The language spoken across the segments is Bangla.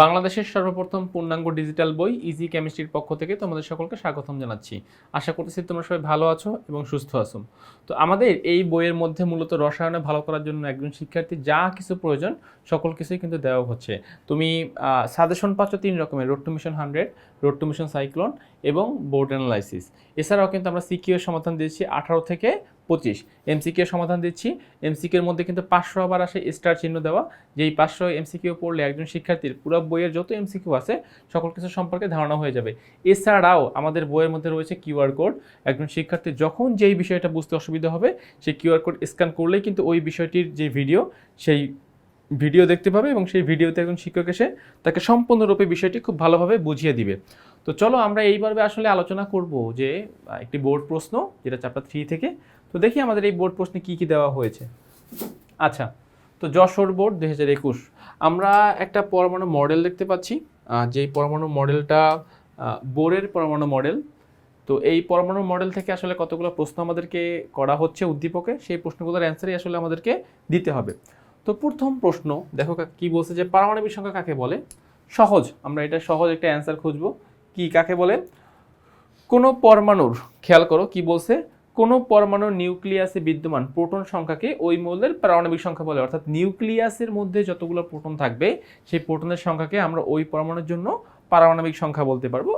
বাংলাদেশের সর্বপ্রথম পূর্ণাঙ্গ ডিজিটাল বই ইজি কেমিস্ট্রির পক্ষ থেকে তোমাদের সকলকে স্বাগতম জানাচ্ছি। আশা করতেছি তোমরা সবাই ভালো আছো এবং সুস্থ আছো। তো আমাদের এই বইয়ের মধ্যে মূলত রসায়নে ভালো করার জন্য একজন শিক্ষার্থী যা কিছু প্রয়োজন সকল কিছুই কিন্তু দেওয়া হচ্ছে। তুমি সাজেশন পাচ্ছ তিন রকমের road to mission hundred road to mission cyclone এবং বোর্ড অ্যানালাইসিস এছাড়াও কিন্তু আমরা সিকিউর সমাধান দিয়েছি আঠারো থেকে পঁচিশ। এমসিকিউ সমাধান দিচ্ছি। এমসিকিউ এর মধ্যে কিন্তু পাঁচশো আবার আসে স্টার চিহ্ন দেওয়া। যেই পাঁচশো এমসিকিউ পড়লে একজন শিক্ষার্থীর পুরো বইয়ের যত এমসিকিউ আছে, সকল কিছু সম্পর্কে ধারণা হয়ে যাবে। এছাড়াও আমাদের বইয়ের মধ্যে রয়েছে কিউআর কোড। একজন শিক্ষার্থী যখন যেই বিষয়টা বুঝতে অসুবিধা হবে, সেই কিউআর কোড স্ক্যান করলেই কিন্তু ওই বিষয়টির যে ভিডিও, সেই ভিডিও দেখতে পাবে এবং সেই ভিডিওতে একজন শিক্ষক এসে তাকে সম্পূর্ণরূপে বিষয়টি খুব ভালোভাবে বুঝিয়ে দিবে। তো চলো আমরা এই পর্বে আসলে আলোচনা করব যে একটি বোর্ড প্রশ্ন, যেটা চ্যাপ্টার থ্রি থেকে তো দেখি আমাদের এই বোর্ড প্রশ্নে কী কী দেওয়া হয়েছে। আচ্ছা তো যশোর বোর্ড দুই হাজার একুশ। আমরা একটা পরমাণু মডেল দেখতে পাচ্ছি। যেই পরমাণু মডেলটা বোরের পরমাণু মডেল। তো এই পরমাণু মডেল থেকে আসলে কতগুলো প্রশ্ন আমাদেরকে করা হচ্ছে উদ্দীপকে, সেই প্রশ্নগুলোর অ্যান্সারই আসলে আমাদেরকে দিতে হবে। তো প্রথম প্রশ্ন, দেখো কি বলছে যে পারমাণবিক সংখ্যা কাকে বলে? সহজ, আমরা এটা সহজ একটা অ্যান্সার খুঁজবো। কি কাকে বলে? কোনো পরমাণুর, খেয়াল করো কি বলছে? কোনো পরমাণু নিউক্লিয়াসে বিদ্যমান প্রোটন সংখ্যাকে ওই মৌলের পারমাণবিক সংখ্যা বলে। অর্থাৎ নিউক্লিয়াসের মধ্যে যতগুলো প্রোটন থাকবে, সেই প্রোটনের সংখ্যাকে আমরা ওই পরমাণুর জন্য পারমাণবিক সংখ্যা বলতে পারব।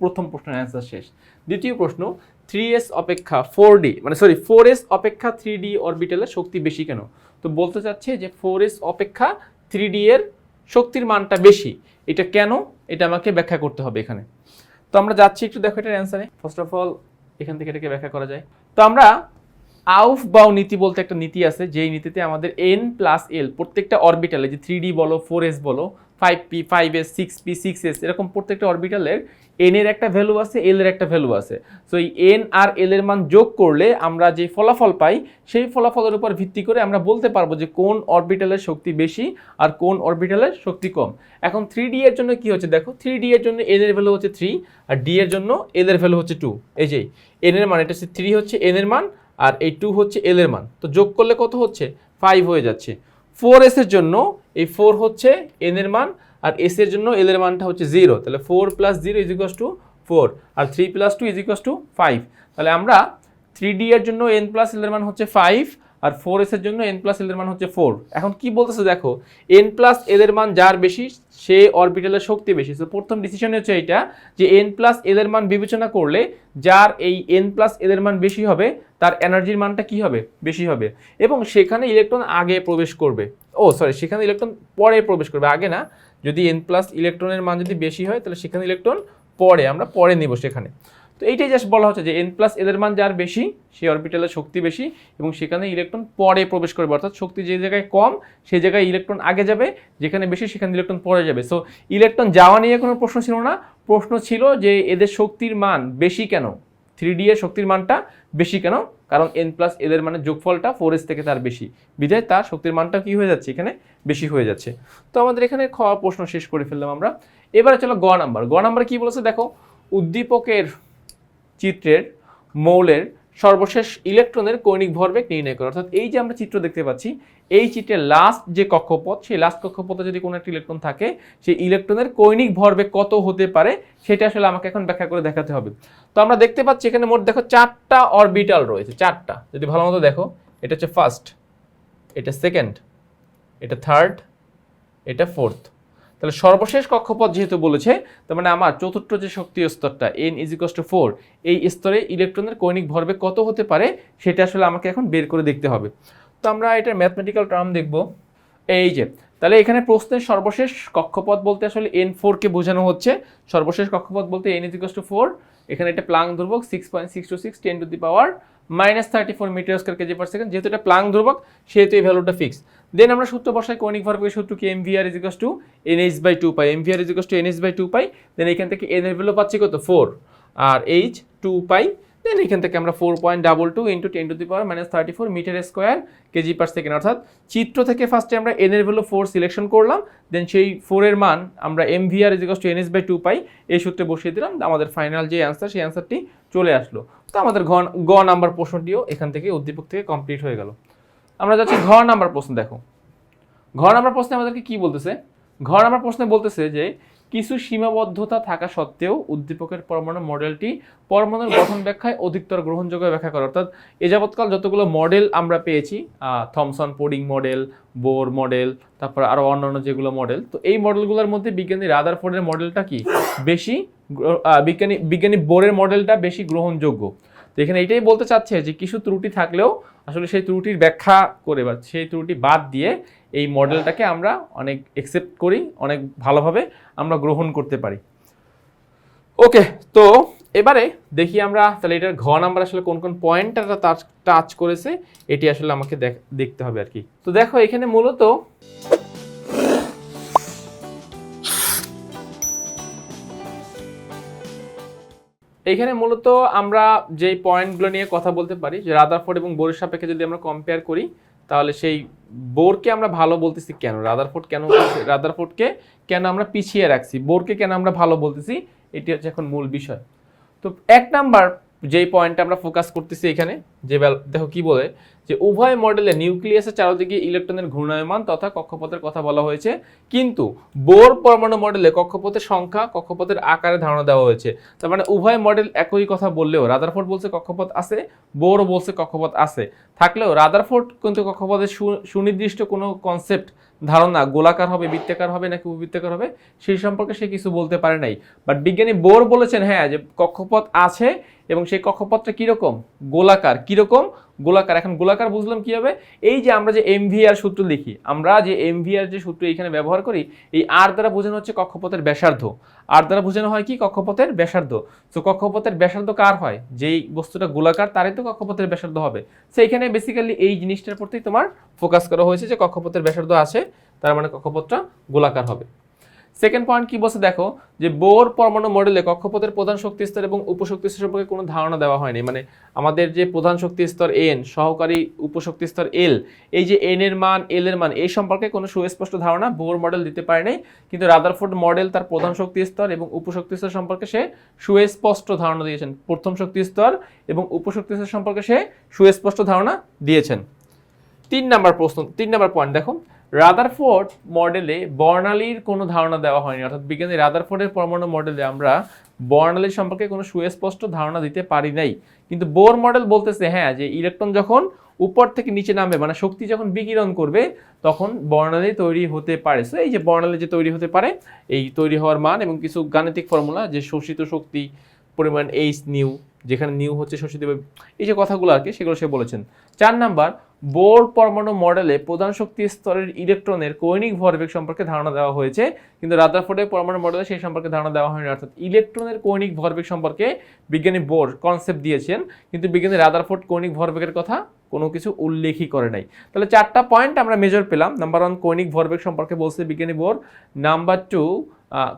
প্রথম প্রশ্নের অ্যান্সার শেষ। দ্বিতীয় প্রশ্ন থ্রি এস অপেক্ষা ফোর ডি মানে সরি ফোর এস অপেক্ষা থ্রি ডি অরবিটালের শক্তি বেশি কেন? তো বলতে চাচ্ছে যে ফোর এস অপেক্ষা থ্রি ডি এর শক্তির মানটা বেশি। এটা কেন? এটা আমাকে ব্যাখ্যা করতে হবে এখানে। তো আমরা যাচ্ছি একটু দেখো এটার অ্যান্সারে ফার্স্ট অফ অল এখান থেকে এটাকে ব্যাখ্যা করা যায়। তো আমরা আউফ বাউ নীতি বলতে একটা নীতি আছে, যেই নীতিতে আমাদের এন প্লাস এল প্রত্যেকটা অরবিটালে যে থ্রি ডি বলো ফোর এস বলো five P five S six P six S এরকম প্রত্যেকটা অরবিটালের এন এর একটা ভ্যালু আছে এল এর একটা ভ্যালু আছে। সো এই এন আর এল এর মান যোগ করলে আমরা যে ফলাফল পাই, সেই ফলাফলের উপর ভিত্তি করে আমরা বলতে পারব যে কোন অরবিটালের শক্তি বেশি আর কোন অরবিটালের শক্তি কম। এখন থ্রি ডি এর জন্য কি হচ্ছে দেখো থ্রি ডি এর জন্য এন এর ভ্যালু হচ্ছে থ্রি আর ডি এর জন্য এল এর ভ্যালু হচ্ছে টু এই যে এন এর মান, এটা হচ্ছে থ্রি হচ্ছে এন এর মান আর এই টু হচ্ছে এল এর মান। তো যোগ করলে কত হচ্ছে? ফাইভ হয়ে যাচ্ছে। ফোর এস এর জন্য এই ফোর হচ্ছে এন এর মান, আর এস এর জন্য এল এর মানটা হচ্ছে জিরো তাহলে four plus zero is to four R three plus two is to five তাহলে আমরা থ্রি ডি এর জন্য এন প্লাস এল এর মান হচ্ছে ফাইভ আর ফোর এস এর জন্য এন প্লাস এল এর মান হচ্ছে ফোর এখন কি বলতেছে দেখো এন প্লাস এল এর মান যার বেশি, সে অরবিটালের শক্তি বেশি। তো প্রথম ডিসিশন হচ্ছে এটা যে এন প্লাস এল এর মান বিবেচনা করলে যার এই এন প্লাস এল এর মান বেশি হবে, তার এনার্জির মানটা কি হবে? বেশি হবে। এবং সেখানে ইলেকট্রন আগে প্রবেশ করবে। ও সরি সেখানে ইলেকট্রন পরে প্রবেশ করবে। আগে না, যদি এন প্লাস ইলেকট্রনের মান যদি বেশি হয়, তাহলে সেখানে ইলেকট্রন পরে, আমরা পরে নিব সেখানে। তো এইটাই জাস্ট বলা হচ্ছে যে এন প্লাস এদের মান যার বেশি, সেই অরবিটালের শক্তি বেশি, এবং সেখানে ইলেকট্রন পরে প্রবেশ করবে। অর্থাৎ শক্তি যে জায়গায় কম, সেই জায়গায় ইলেকট্রন আগে যাবে, যেখানে বেশি সেখানে ইলেকট্রন পরে যাবে। সো ইলেকট্রন যাওয়া নিয়ে কোনো প্রশ্ন ছিল না। প্রশ্ন ছিল যে এদের শক্তির মান বেশি কেন? থ্রি ডি এর শক্তির মানটা বেশি কেন? কারণ এন প্লাস এদের মানে যোগফলটা ফোর এস থেকে তার বেশি। বিধায় তার শক্তির মানটা কি হয়ে যাচ্ছে? এখানে বেশি হয়ে যাচ্ছে। তো আমাদের এখানে খাওয়া প্রশ্ন শেষ করে ফেললাম আমরা। এবারে চলো গ নাম্বার গ নাম্বার কি বলেছে? দেখো, উদ্দীপকের চিত্রের মৌলের সর্বশেষ ইলেকট্রনের কৌণিক ভরবেগ নির্ণয় করে। অর্থাৎ এই যে আমরা চিত্র দেখতে পাচ্ছি, এই চিত্রের লাস্ট যে কক্ষপথ, সেই লাস্ট কক্ষপথে যদি কোনো একটা ইলেকট্রন থাকে, সেই ইলেকট্রনের কৌণিক ভরবেগ কত হতে পারে, সেটা আসলে আমাকে এখন ব্যাখ্যা করে দেখাতে হবে। তো আমরা দেখতে পাচ্ছি এখানে মোট দেখো চারটা অরবিটাল রয়েছে, চারটা। যদি ভালো মতো দেখো, এটা হচ্ছে ফার্স্ট এটা সেকেন্ড এটা থার্ড এটা ফোর্থ তাহলে সর্বশেষ কক্ষপথ যেহেতু বলেছে, তার মানে আমার চতুর্থ যে শক্তি স্তরটা N is equals to four এই স্তরে ইলেকট্রনের কৈনিক ভরবেগ কত হতে পারে সেটা আসলে আমাকে এখন বের করে দেখতে হবে। তো আমরা এটার ম্যাথমেটিক্যাল টার্ম দেখব। এই যে, তাহলে এখানে প্রশ্নের সর্বশেষ কক্ষপথ বলতে আসলে এন ফোরকে বোঝানো হচ্ছে। সর্বশেষ কক্ষপথ বলতে N is equals to four এখানে এটা প্লাং ধ্রুবক six point six two six ten to the power minus thirty four metre square kg per second যেহেতু এটা প্লাং ধ্রুবক, সেহেতু এই ভ্যালুটা ফিক্স দেন আমরা সূত্র বসাই কৌণিক ভরবেগের সূত্র কি? M V R is equals to N H by two pi M V R is equals to N H by two pi then এখান থেকে এন এর ভ্যালু পাচ্ছি কত? ফোর আর এইচ টু পাই দেন এখান থেকে আমরা four point double two into ten to the power minus thirty four metre square kg per second অর্থাৎ চিত্র থেকে ফার্স্টে আমরা এন এর ভ্যালু ফোর সিলেকশন করলাম দেন সেই ফোরের মান আমরা M V R is equals to N S by two pi এই সূত্রে বসিয়ে দিলাম। আমাদের ফাইনাল যে অ্যান্সার সেই অ্যান্সারটি চলে আসলো। তো আমাদের ঘ, গ নাম্বার প্রশ্নটিও এখান থেকে উদ্দীপক থেকে কমপ্লিট হয়ে গেল। আমরা যাচ্ছি ঘ নাম্বার প্রশ্ন, দেখো। ঘ নাম্বার প্রশ্নে আমাদেরকে কি বলতেছে? ঘর আমার প্রশ্নে বলতেছে যে, কিছু সীমাবদ্ধতা থাকা সত্ত্বেও উদ্দীপকের পরমাণু মডেলটি পরমাণুর গঠন ব্যাখ্যায় অধিকতর গ্রহণযোগ্য ব্যাখ্যা করে। অর্থাৎ এ যাবৎকাল যতগুলো মডেল আমরা পেয়েছি Thomson, pudding model, Bohr model, তারপর আরও অন্যান্য যেগুলো মডেল, তো এই মডেলগুলোর মধ্যে বিজ্ঞানী রাদারফোর্ডের মডেলটা কি? বেশি বিজ্ঞানী বিজ্ঞানী বোরের মডেলটা বেশি গ্রহণযোগ্য। এখানে এটাই বলতে চাচ্ছে যে কিছু ত্রুটি থাকলেও আসলে সেই ত্রুটির ব্যাখ্যা করে বা সেই ত্রুটি বাদ দিয়ে এই মডেলটাকে আমরা অনেক একসেপ্ট করি, অনেক ভালোভাবে আমরা গ্রহণ করতে পারি। ওকে তো এবারে দেখি আমরা তাহলে এটার ঘ নাম্বার আসলে কোন কোন পয়েন্টটা টাচ করেছে, এটি আসলে আমাকে দেখ- দেখতে হবে আর কি। তো দেখো এখানে মূলত এখানে মূলত আমরা যেই পয়েন্টগুলো নিয়ে কথা বলতে পারি, যে রাদারফোর্ড এবং বোরের সাপেক্ষে যদি আমরা কম্পেয়ার করি, তাহলে সেই বোরকে আমরা ভালো বলতেছি কেন? রাদারফোর্ড কেন রাদারফোর্ডকে কেন আমরা পিছিয়ে রাখছি? বোরকে কেন আমরা ভালো বলতেছি? এটি হচ্ছে এখন মূল বিষয়। তো এক নাম্বার যেই পয়েন্টটা আমরা ফোকাস করতেছি এখানে, যে দেখো কি বলে, যে উভয় মডেলে নিউক্লিয়াসের চারদিকে ইলেকট্রনের ঘূর্ণায়মান তথা কক্ষপথের কথা বলা হয়েছে। কিন্তু বোর পরমাণু মডেলে কক্ষপথের সংখ্যা, কক্ষপথের আকারে ধারণা দেওয়া হয়েছে। তার মানে উভয় মডেল একই কথা বললেও রাদারফোর্ড বলছে কক্ষপথ আছে বোরও বলছে কক্ষপথ আছে। থাকলেও রাদারফোর্ড কিন্তু কক্ষপথের সুনির্দিষ্ট কোনো কনসেপ্ট ধারণা গোলাকার হবে, বৃত্তাকার হবে নাকি উপবৃত্তাকার হবে, সেই সম্পর্কে সে কিছু বলতে পারে নাই। বাট বিজ্ঞানী বোর বলেছেন হ্যাঁ যে কক্ষপথ আছে এবং সেই কক্ষপথটা কীরকম? গোলাকার। কীরকম? গোলাকার। এখন গোলাকার বুঝলাম কি হবে? এই যে আমরা যে এমভিআর সূত্র লিখি, আমরা যে এমভিআর যে সূত্র এখানে ব্যবহার করি, এই আর দ্বারা বোঝানো হচ্ছে কক্ষপথের ব্যাসার্ধ। আর দ্বারা বোঝানো হয় কি? কক্ষপথের ব্যাসার্ধ। তো কক্ষপথের ব্যাসার্ধ কার হয়? যেই বস্তুটা গোলাকার, তারই তো কক্ষপথের ব্যাসার্ধ হবে। সেইখানে বেসিক্যালি এই জিনিসটার প্রতি তোমার ফোকাস করা হয়েছে যে কক্ষপথের ব্যাসার্ধ আছে, তার মানে কক্ষপথটা গোলাকার হবে। সেকেন্ড পয়েন্ট কি বলছে দেখো, যে বোর পরমাণু মডেলে কক্ষপথের প্রধান শক্তি স্তর এবং উপশক্তি স্তর সম্পর্কে কোনো ধারণা দেওয়া হয়নি। মানে আমাদের যে প্রধান শক্তি স্তর এন সহকারী উপশক্তি স্তর এল এই যে এন এর মান এল এর মান, এই সম্পর্কে কোনো সুস্পষ্ট ধারণা বোর মডেল দিতে পারেনি কিন্তু রাদারফোর্ড মডেল তার প্রধান শক্তি স্তর এবং উপশক্তি স্তর সম্পর্কে সে সুস্পষ্ট ধারণা দিয়েছেন। প্রথম শক্তি স্তর এবং উপশক্তি স্তর সম্পর্কে সে সুস্পষ্ট ধারণা দিয়েছেন। তিন নাম্বার প্রশ্ন, তিন নাম্বার পয়েন্ট দেখো। রাদারফোর্ড মডেলে বর্ণালীর কোনো ধারণা দেওয়া হয়নি। অর্থাৎ বিজ্ঞানী রাদারফোর্ডের পরমাণু মডেলে আমরা বর্ণালী সম্পর্কে কোনো সুস্পষ্ট ধারণা দিতে পারি নাই। কিন্তু বোর মডেল বলতেছে হ্যাঁ যে ইলেকট্রন যখন উপর থেকে নিচে নামবে মানে শক্তি যখন বিকিরণ করবে, তখন বর্ণালী তৈরি হতে পারে। সো এই যে বর্ণালী যে তৈরি হতে পারে, এই তৈরি হওয়ার মান এবং কিছু গাণিতিক ফর্মুলা যে শোষিত শক্তি পরিমাণ এইচ নিউ যেখানে নিউ হচ্ছে শোষিত এই যে কথাগুলো আর কি, সেগুলো সে বলেছেন। চার নাম্বার, বোর পরমাণু মডেলে প্রধান শক্তি স্তরের ইলেকট্রনের কৈনিক ভরবেগ সম্পর্কে ধারণা দেওয়া হয়েছে, কিন্তু রাদারফোর্ডের পরমাণু মডেলে সেই সম্পর্কে ধারণা দেওয়া হয়নি। অর্থাৎ ইলেকট্রনের কৈনিক ভরবেগ সম্পর্কে বিজ্ঞানী বোর কনসেপ্ট দিয়েছেন, কিন্তু বিজ্ঞানী রাদারফোর্ড কৈনিক ভরবেগের কথা কোনো কিছু উল্লেখই করে নাই। তাহলে চারটা পয়েন্ট আমরা মেজর পেলাম। নাম্বার ওয়ান কৈনিক ভরবেগ সম্পর্কে বলছে বিজ্ঞানী বোর। নাম্বার টু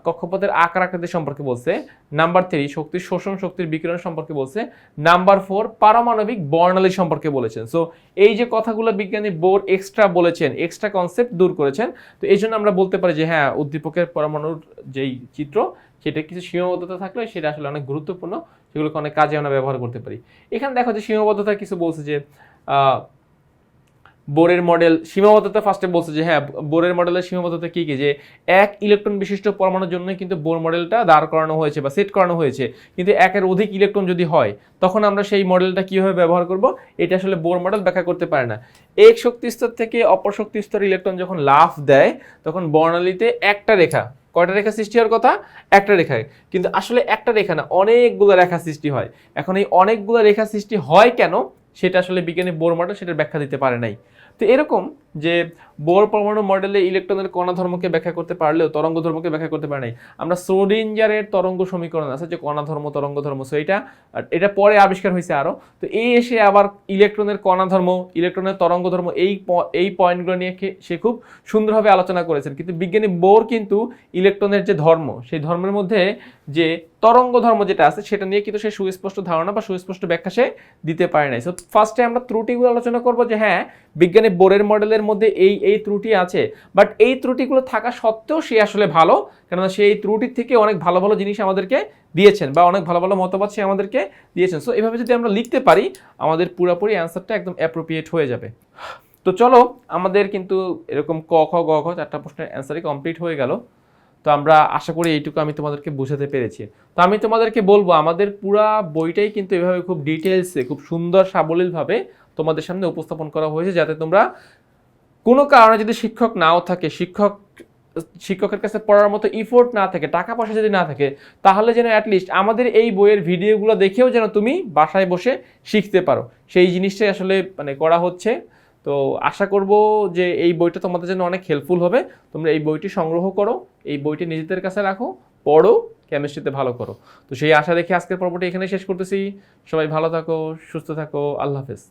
কক্ষপথের আকার আকৃতি সম্পর্কে বলছে। নাম্বার থ্রি শক্তির শোষণ শক্তির বিকিরণ সম্পর্কে বলছে। নাম্বার ফোর পারমাণবিক বর্ণালী সম্পর্কে বলেছেন। সো এই যে কথাগুলো বিজ্ঞানী বোর এক্সট্রা বলেছেন এক্সট্রা কনসেপ্ট দূর করেছেন, তো এই জন্য আমরা বলতে পারি যে হ্যাঁ উদ্দীপকের পরমাণুর যেই চিত্র, সেটা কিছু সীমাবদ্ধতা থাকলে সেটা আসলে অনেক গুরুত্বপূর্ণ, সেগুলোকে অনেক কাজে আমরা ব্যবহার করতে পারি। এখানে দেখো যে সীমাবদ্ধতা কিছু বলছে যে বোরের মডেল সীমাবদ্ধতা ফার্স্টে বলছে যে হ্যাঁ বোরের মডেলের সীমাবদ্ধতা কী কী? যে, এক ইলেকট্রন বিশিষ্ট পরমাণুর জন্য কিন্তু বোর মডেলটা দাঁড় করানো হয়েছে বা সেট করানো হয়েছে। কিন্তু একের অধিক ইলেকট্রন যদি হয়, তখন আমরা সেই মডেলটা কীভাবে ব্যবহার করব? এটা আসলে বোর মডেল ব্যাখ্যা করতে পারে না। এক শক্তি স্তর থেকে অপর শক্তি স্তর ইলেকট্রন যখন লাফ দেয়, তখন বর্ণালীতে একটা রেখা। কয়টা রেখা সৃষ্টি হওয়ার কথা? একটা রেখায়। কিন্তু আসলে একটা রেখা না, অনেকগুলো রেখা সৃষ্টি হয়। এখন এই অনেকগুলো রেখা সৃষ্টি হয় কেন? সেটা আসলে বিজ্ঞানী বোর মডেল সেটার ব্যাখ্যা দিতে পারে নাই। তো এরকম যে বোর পরমাণু মডেলে ইলেকট্রনের কণা ধর্মকে ব্যাখ্যা করতে পারলেও তরঙ্গ ধর্মকে ব্যাখ্যা করতে পারে নাই। আমরা সোডিঞ্জারের তরঙ্গ সমীকরণ আছে যে কণা ধর্ম তরঙ্গ ধর্ম সো এটা এটা পরে আবিষ্কার হয়েছে আরও তো এই এসে আবার ইলেকট্রনের কণা ধর্ম ইলেকট্রনের তরঙ্গ ধর্ম এই এই পয়েন্টগুলো নিয়ে সে খুব সুন্দরভাবে আলোচনা করেছেন। কিন্তু বিজ্ঞানী বোর কিন্তু ইলেকট্রনের যে ধর্ম, সেই ধর্মের মধ্যে যে তরঙ্গ ধর্ম যেটা আছে, সেটা নিয়ে কিন্তু সে সুস্পষ্ট ধারণা বা সুস্পষ্ট ব্যাখ্যা সে দিতে পারে নাই। সো ফার্স্টে আমরা ত্রুটিগুলো আলোচনা করব যে হ্যাঁ বিজ্ঞানী বোরের মডেলের মধ্যে এই এই ত্রুটি আছে। বাট এই ত্রুটিগুলো থাকা সত্ত্বেও সে আসলে ভালো, কেননা সে এই ত্রুটির থেকে অনেক ভালো ভালো জিনিস আমাদেরকে দিয়েছেন বা অনেক ভালো ভালো মতামত সে আমাদেরকে দিয়েছেন। সো এভাবে যদি আমরা লিখতে পারি, আমাদের পুরোপুরি অ্যান্সারটা একদম অ্যাপ্রোপ্রিয়েট হয়ে যাবে। তো চলো, আমাদের কিন্তু এরকম ক, খ, গ, ঘ চারটা প্রশ্নের অ্যান্সারই কমপ্লিট হয়ে গেল। তো আমরা আশা করি এইটুকু আমি তোমাদেরকে বোঝাতে পেরেছি। তো আমি তোমাদেরকে বলব, আমাদের পুরা বইটাই কিন্তু এভাবে খুব ডিটেলসে খুব সুন্দর সাবলীলভাবে তোমাদের সামনে উপস্থাপন করা হয়েছে, যাতে তোমরা কোনো কারণে যদি শিক্ষক নাও থাকে, শিক্ষক, শিক্ষকের কাছে পড়ার মতো ইফোর্ট না থাকে, টাকা পয়সা যদি না থাকে, তাহলে যেন অ্যাটলিস্ট আমাদের এই বইয়ের ভিডিওগুলো দেখেও যেন তুমি বাসায় বসে শিখতে পারো। সেই জিনিসটাই আসলে মানে করা হচ্ছে। তো আশা করব যে এই বইটা তোমাদের জন্য অনেক হেল্পফুল হবে। তোমরা এই বইটি সংগ্রহ করো, এই বইটি নিজেদের কাছে রাখো, পড়ো কেমিস্ট্রিতে ভালো করো। তো সেই আশা রেখে আজকের পর্বটি এখানে শেষ করতেছি। সবাই ভালো থাকো, সুস্থ থাকো, আল্লাহ হাফেজ।